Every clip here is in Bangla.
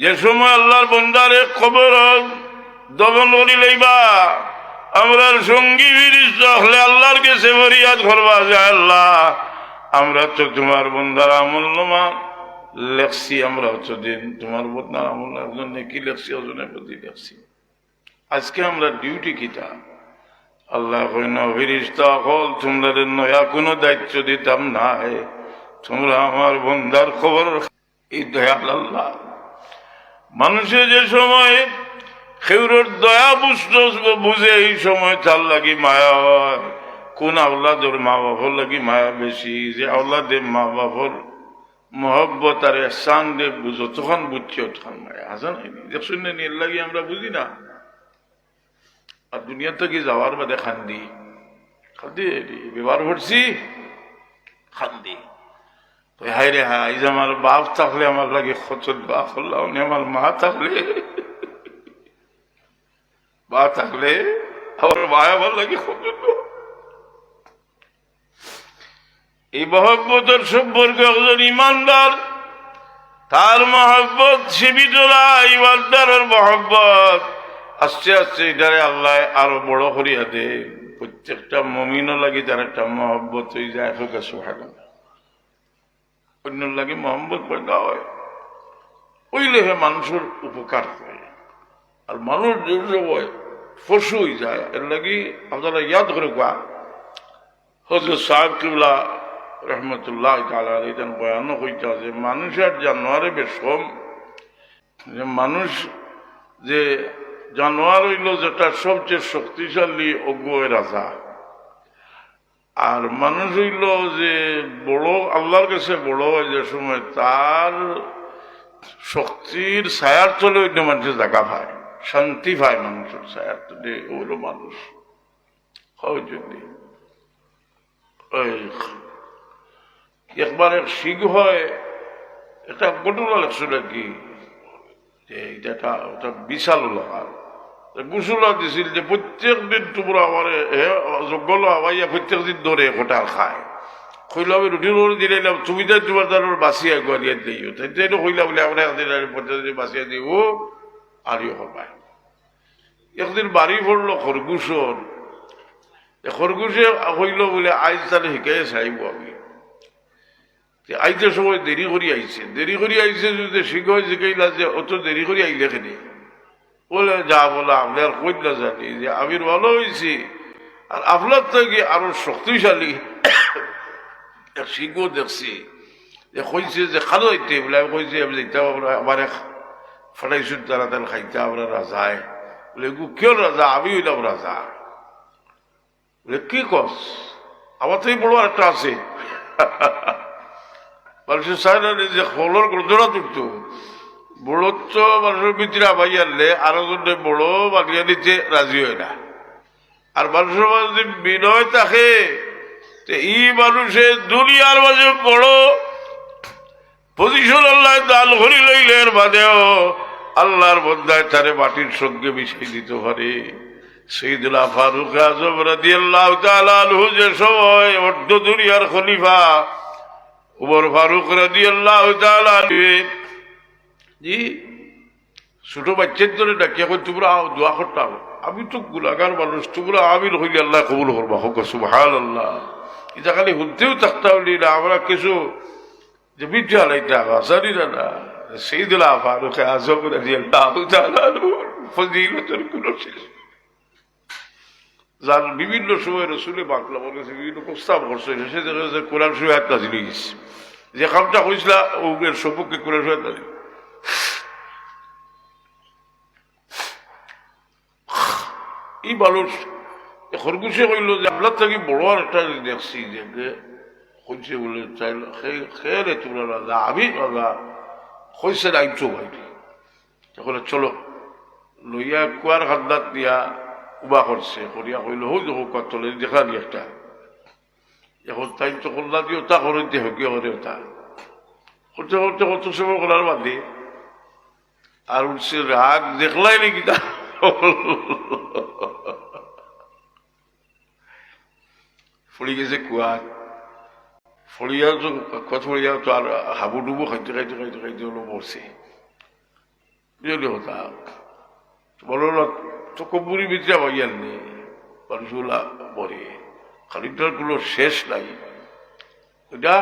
যে সময় আল্লাহর বন্দারে খবর দমন করি লইবা আমরার সঙ্গী বিরিষ্ট হলে আল্লাহর কাছে ফরিয়াদ করবা যায় আল্লাহ, আমরা তো তোমার বন্দার আমল নমা লেখছি, আমরা হচ্ছে দিন তোমার বন্দার আমল কি লেখছি ওজনের প্রতি লেখছি। আজকে আমরা ডিউটি কিটা? আল্লাহ কইন ফিরিস্তা হল তোমাদের নয়া কোনো দায়িত্ব দিতাম নাই, তোমরা আমার বন্দার খবর এই দয়াল আল্লাহ। মানুষের যে সময় খেউরের দয়া বুঝতে, বুঝে এই সময় তার লাগি মায়া হয়। কোন আল্লাদর মা বাপর লাগি মায়া বেশি? যে আল্লাদের মা বাপর মহব্বত আর এসান দে বুঝো, তখন বুঝছি তখন মায়া। আসা নাই দেখুন না, এর লাগি আমরা বুঝি না। আর দুনিয়া থেকে যাওয়ার বাদে খান্দি। খান্দি ব্যবহার করছি, খান্দি। হাই রে হাই যে আমার বাপ থাকলে আমার লাগে খচর, বাপ হল্লাহ আমার মা থাকলে। মা থাকলে আমার মা আমার লাগে খচর। এই মহব্বতের সম্পর্কে একজন ইমানদার, তার মহব্বত সীমিতরা ইমানদারের মহব্বত। আস্তে আস্তে এটারে আল্লাহ আরও বড় করিয়া দে প্রত্যেকটা মমিনও লাগি তার একটা মহব্বত হয়ে যায় হোক সুহাগ অন্য লাগে মোহাম্মদ পয়দা হয়। ওইলে হে মানুষের উপকার হয়। আর মানুষ যে হয় পশু হয়ে যায়, এর লাগি আপনারা ইয়াদ করে কোয়া। হজরত সাহেব কিবলা রহমতুল্লাহ তালা বয়ান হইতে যে মানুষের জানোয়ারে বেশম যে মানুষ যে জানোয়ার হইল যেটা সবচেয়ে শক্তিশালী, অজ্ঞ রাজা। আর মানুষ হইল যে বড়, আল্লাহর কাছে বড় হয় যে সময়, তার শক্তির ছায়ার তলে ওই মানুষের জায়গা পায় শান্তি পায় মানুষের ছায়ার তলে ওগুলো মানুষ। হয় যদি। একবার এক শিখ হয়, এটা ঘটনা লেখছিল কি? যে এটা ওটা বিশাল লোহার গুসুলা দিছিল যে প্রত্যেক দিন তোমরা আমার যোগ্য হওয়াইয়া প্রত্যেক দিন ধরে কোটাল খায়। কইলা আমি রুটি রুটি দিলে তুমি তো তোমার তার বাঁচিয়া গড়িয়ে দিও। তাই কইলা বলে আমরা একদিন দিন বাঁচিয়া দিব আরিও হবাই একদিন বাড়ি পড়ল খরগুসর খরগুসে হইল বলে, আইজ তাহলে শিকাই চাইব আমি। আইতে সময় দেরি করি আইছে। দেরি করি আইছে যদি শিখ শিখাইলা যে, অত দেরি করি আইলে খেলে বলে, যা বলে আপনার কই না জানি যে আমি ভালো হয়েছি আর আপনার থেকে আরও শক্তিশালী এক সিংহ দেখছি, যে কইছে যে, খালো হইতে বলে। আমি কইছি, আমি যেতে আমার এক ফাটাইছুন তারা তার খাইতে আমরা রাজায় বলে গু কেউ রাজা? আমি হইলাম রাজা। বলে, কি কস? আমার থেকে বড় একটা আছে। মানুষের সাইড যে হলর গর্জনা তুলতো বড়ত্ব মানুষের ভিতরে আবাই আনলে আরও জনে বড় বানিয়ে নিতে রাজি হয় না। আর মানুষের মাঝে বিনয় থাকে এই মানুষের দুনিয়ার মাঝে বড় পজিশন আল্লাহ দান করি লইলে এর বাদেও আল্লাহর বন্ধায় তারে মাটির সঙ্গে মিশিয়ে দিতে পারে। সেইদুল্লাহ ফারুক আজম রাদি আল্লাহ তালু যে সময় অর্ধ দুনিয়ার খলিফা, উমর ফারুক রাদি আল্লাহ জি। ছোট বাচ্চার ধরে ডাকিয়া কই তোমরা দোয়া করতাম আমি তো গুলাগার মানুষ, তোমরা আমির হইলে আল্লাহ কবুল করবা। হোক সুবহান আল্লাহ এটা খালি হুলতেও থাকতে হলি না, আমরা কিছু যে বিদ্যা লাইতে আসারি না না। সেই দিলা ফারুক আজম ফজিলতের কোনো শেষ যার বিভিন্ন সময় রসুলে বাংলা বলেছে বিভিন্ন প্রস্তাব করছে, সে দেখা কোরআন শুয়ে হাত নাজিল গেছে যে কামটা হয়েছিল ওদের সপক্ষে কোরআন শুয়ে হাত নাজিল এই মানুষ। খরগোশে কইল যে, আপনার থেকে বড় আর একটা দেখছি যে কইছে বলে চাইল খেয়ে তোমরা রাজা, আমি রাজা। কইছে আইছো ভাইটি তখন চলো। লইয়া কুয়ার হাত দিয়া উবা করছে করিয়া কইল হই দেখো কতলে দেখা নি একটা এখন তাই তো কল্লা দিও তা করে দিয়ে হোক করে তা করতে করতে কত সময় করার বাদে আর উঠছে রাগ দেখলাই নাকি তা ফড়ি গেছে কুয়ার ফড়িয়া তো কত তো আর হাবু ডুবু খাইতে খাইতে খাইতে খাইতে হলো মরছে বুঝলি হতা বলো না তো কপুরি ভিতরে ভাইয়ার নেই মানুষগুলা বলে খালিটার কোনো শেষ নাই এটা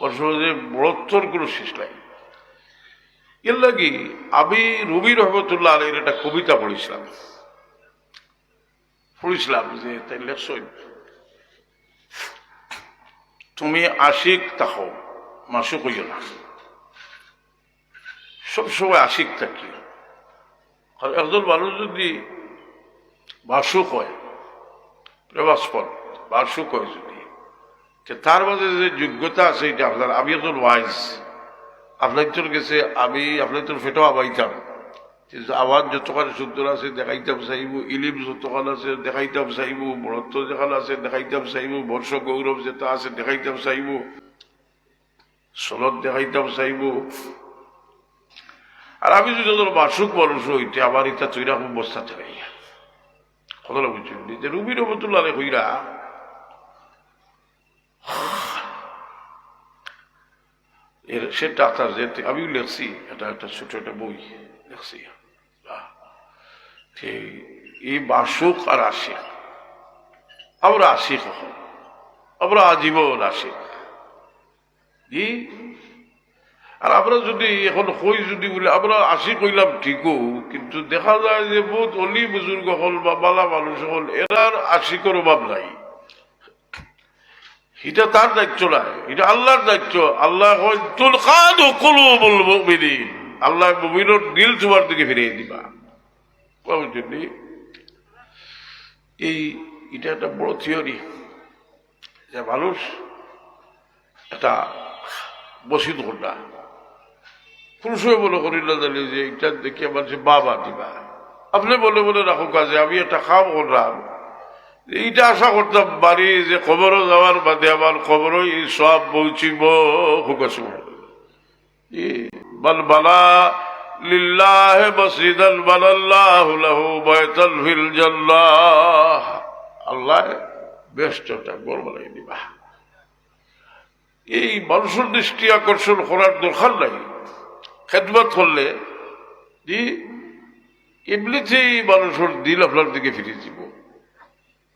বর্ষে বড়ত্তর কোনো শেষ নাই এর লাগি আমি রবি রহমতুল্লাহ আলীর একটা কবিতা পড়েছিলাম। পড়েছিলাম যে, তাই লেখছই তুমি আশিক তাহো মাসুক হইও না। সবসময় আশিক থাকি। আর একজন মানুষ যদি বাসুক হয় বাসুক হয় যদি তার মাঝে যে যোগ্যতা আছে, এটা আপনার আমি একজন ওয়াইজ আপনার তোর গেছে, আমি আপনার তোর ফেটো আবাইতাম আমার যতক্ষণ সুন্দর আছে, দেখাইতাম চাইব, ইলিম যতক্ষণ আছে, দেখাইতাম চাইব, বরত্ব যেখান আছে, দেখাইতাম চাইব, বর্ষ গৌরব যেটা আছে, দেখাইতাম চাইব, সনদ দেখাইতাম চাইব। আর আমি যদি তোর বাসুক মানুষ হইতে আমার ইটা তৈরা খুব বস্তা থাকে কথাটা বুঝছি যে রুবি রহমতুল্লাহ হইরা এর সেটা তার যেতে আমিও লেখছি, এটা একটা ছোট একটা বই লেখছি। এই বাসুক আর আশিক। আমরা আশিক এখন আমরা আজীবন আশিক। ই? আর আমরা যদি এখন কই যদি বলে, আমরা আশি কইলাম ঠিকও, কিন্তু দেখা যায় যে বহুত অলি বুজুর্গ হল বা বালা মানুষ হল এরার আশিকর অভাব নাই। এটা তার দায়িত্ব না, এটা আল্লাহর দায়িত্ব। আল্লাহ আল্লাহ মুমিনের দিল তোমার দিকে ফিরিয়ে দিবা। বুঝলি এই, এটা একটা বড় থিওরি। যে মানুষ একটা বসিত ঘটনা পুরুষও মনে করিল জানি যে এটা দেখে মানুষ বাবা দিবা। আপনি বলে বলে রাখো কাজে, আমি একটা খাম করলাম এইটা আশা করতাম, বাড়ি যে খবরও যাওয়ার বাদে আমার খবরও এই সব পৌঁছিব এই মানুষের দৃষ্টি আকর্ষণ করার দরকার নাই। খেদমত করলে এমনিতেই মানুষের দিল আপনার দিকে ফিরে দিব।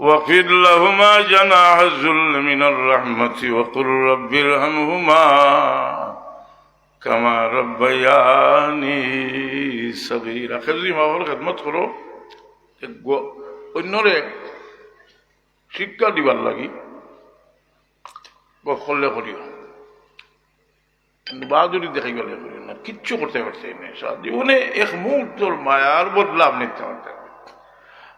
واخفض لهما جناح الذل من الرحمة وقل رب ارحمهما كما ربياني صغيرا خزي ما বল খেদমত করো অন্যরে শিক্ষা দিবার লাগি করলে করিও কিন্তু বাহাদুরি দেখাই গেলে করিও না কিচ্ছু করতে পারছে না সারা জীবনে এক মুহূর্তর মায়ার বদলা আপনি নিতে পারতেন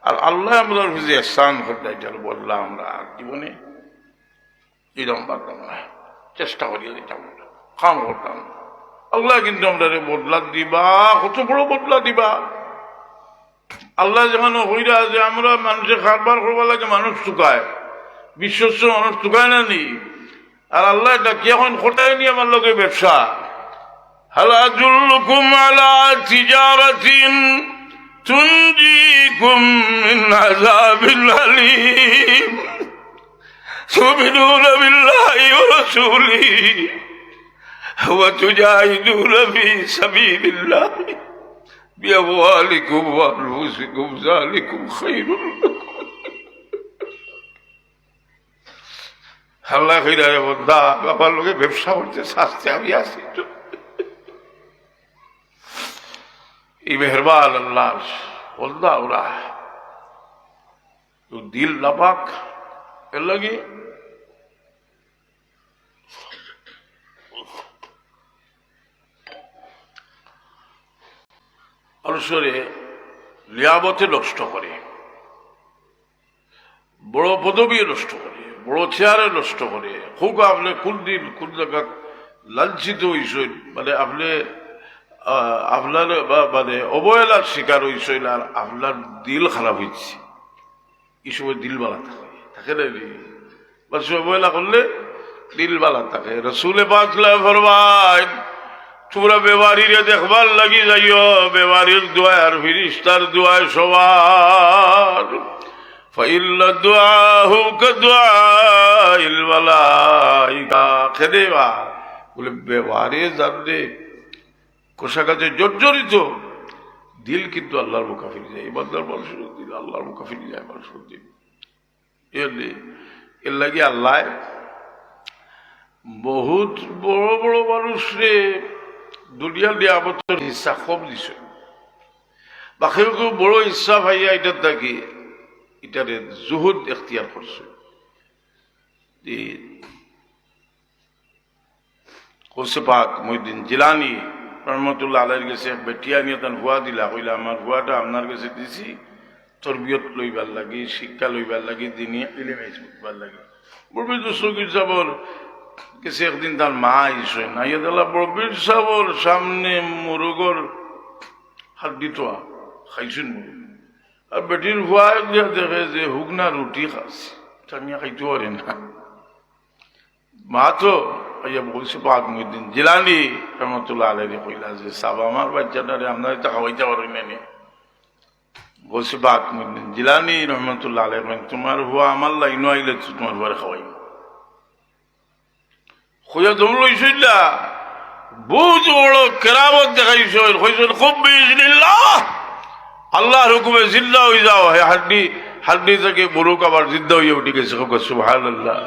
আর আল্লাহ আমাদের যে স্থান করতে এটার বদলা আমরা জীবনে এরকম পারতাম না। চেষ্টা করিয়া দিতাম কাম করতাম। আল্লাহ কিন্তু আমরা বদলা দিবা, কত বড় বদলা দিবা। আল্লাহ যেমন হইরা যে আমরা মানুষের করবার লাগে মানুষ চুকায়। বিশ্বস্ত মানুষ চুকায় না নি? আর আল্লাহ এটা কি এখন খোটায় নি আমার লোকের ব্যবসা? হালাজুল্লুকুম আলা তিজারাতিন তুনজিকুম মিন আযাবিল আলীম تؤمنون بالله ورسوله وتجاهدون في سبيل الله بأموالكم وأنفسكم ذلكم خير لكم আল্লাহ ফিরে বন্ধা বাবার লোকে ব্যবসা করতে শাস্তি আমি আসি এই মেহরবান আল্লাহ বন্ধা ওরা। দিল নাপাক, এর লাগে অনুসরে লিয়াবতে নষ্ট করে, বড় পদবী নষ্ট করে, বড় চেয়ারে নষ্ট করে। খুব আপনি কোন দিন কোন জায়গা লাঞ্ছিত হইসই মানে আপনি আপনার মানে অবহেলার শিকার হইসইল আর আপনার দিল খারাপ হইছে। এই সময় দিল বালা থাকে থাকে না বাস অবহেলা করলে দিল বালা থাকে। রসুলে পাকলা ফরমায় তোমরা বেমারিরে দেখবার লাগি যাইও বেমারির দোয়ায় আর ফিরিস্তার দোয়ায় সবার। ফাইল্লা দোয়াহু কদোয়াইল মালাইকা, খেদে বা, বলে বেমারে জানলে কোষাগাছে জর্জরিত। দিল কিন্তু আল্লাহর মুখাফিরি যায় এবার মানুষের দিল, আল্লাহর মুখাফিরি যায় মানুষের দিল। এর এর লাগে আল্লাহ বহুত বড় বড় মানুষরে দুনিয়ার নিয়ামতের হিসা কম দিছে। বাকি বড় ইচ্ছা ভাইয়া এটার থাকি এটারে জুহুদ এখতিয়ার করছে। কোসে পাক মহিদিন জিলানি রহমতুল্লাহ কাছে এক বেটিয়া নিয়ে তার হুয়া দিলা, কইলা, আমার হুয়াটা আপনার কাছে দিছি, তরবিয়ত লইবার লাগি, শিক্ষা লইবার লাগি, দিনে ইলেমে শিখবার লাগি। বলবি দুসরগির যাবর কেসে একদিন তার মা আইসে না ইয়ে দিলা, বড়বীর সাবর, সামনে মুরগর হাত টোয়া খাইছেন মুরগ। আর বেটির হুয়া দেখে যে হুগনা রুটি খাচ্ছে টানিয়া খাইতে পারে না। মা তো ইয়া বলছে পাক মুদ্দিন জিলানি, রহমতুল্লাহ আলাইরে কইলা যে, সাব আমার বাচ্চাটারে আমরা এটা খাওয়াইতে পারি না বলছে পাক মুদ্দিন জিলানি, রহমতুল্লাহ আলাই কইন তোমার হুয়া আমার লাইন আইলে তো তোমার হুয়ারে খাওয়াই খুঁজা তুমি লইছিলা বহুত বড় কেরামত দেখাইছ, কইছেন, খুব বিজলিল্লাহ আল্লাহর হুকুমে জিন্দা হয়ে যাও হাড্ডি হাড্ডি থেকে বরুক আবার জিন্দা হয়ে উঠে গেছে। সুবহানাল্লাহ।